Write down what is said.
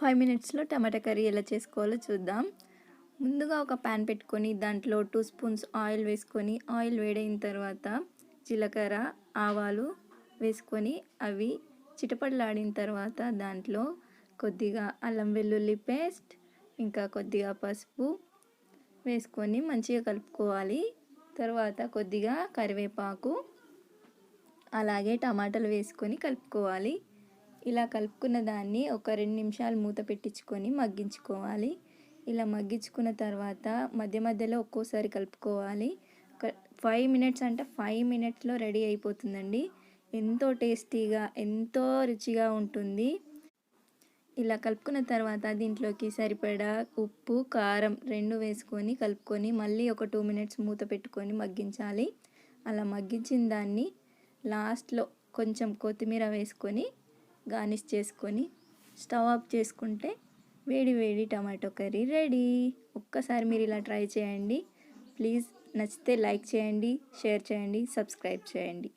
Five మినిట్స్లో టమాటా curry ఎలా చేసుకోవాలో చూద్దాం. ముందుగా ఒక ప్యాన్ పెట్టుకొని దాంట్లో టూ స్పూన్స్ ఆయిల్ వేసుకొని ఆయిల్ వేడైన తర్వాత జీలకర్ర ఆవాలు వేసుకొని అవి చిటపడలాడిన తర్వాత దాంట్లో కొద్దిగా అల్లం వెల్లుల్లి పేస్ట్ ఇంకా కొద్దిగా పసుపు వేసుకొని మంచిగా కలుపుకోవాలి. తర్వాత కొద్దిగా కరివేపాకు అలాగే టమాటాలు వేసుకొని కలుపుకోవాలి. ఇలా కలుపుకున్న దాన్ని ఒక రెండు నిమిషాలు మూత పెట్టించుకొని మగ్గించుకోవాలి. ఇలా మగ్గించుకున్న తర్వాత మధ్య మధ్యలో ఒక్కోసారి కలుపుకోవాలి. ఒక ఫైవ్ మినిట్స్ అంటే ఫైవ్ మినిట్స్లో రెడీ అయిపోతుందండి. ఎంతో టేస్టీగా ఎంతో రుచిగా ఉంటుంది. ఇలా కలుపుకున్న తర్వాత దీంట్లోకి సరిపడా ఉప్పు కారం రెండు వేసుకొని కలుపుకొని మళ్ళీ ఒక టూ మినిట్స్ మూత పెట్టుకొని మగ్గించాలి. అలా మగ్గించిన దాన్ని లాస్ట్లో కొంచెం కొత్తిమీర వేసుకొని గార్నిష్ చేసుకొని స్టవ్ ఆఫ్ చేసుకుంటే వేడి వేడి టమాటో కర్రీ రెడీ. ఒక్కసారి మీరు ఇలా ట్రై చేయండి. ప్లీజ్ నచ్చితే లైక్ చేయండి షేర్ చేయండి సబ్స్క్రైబ్ చేయండి.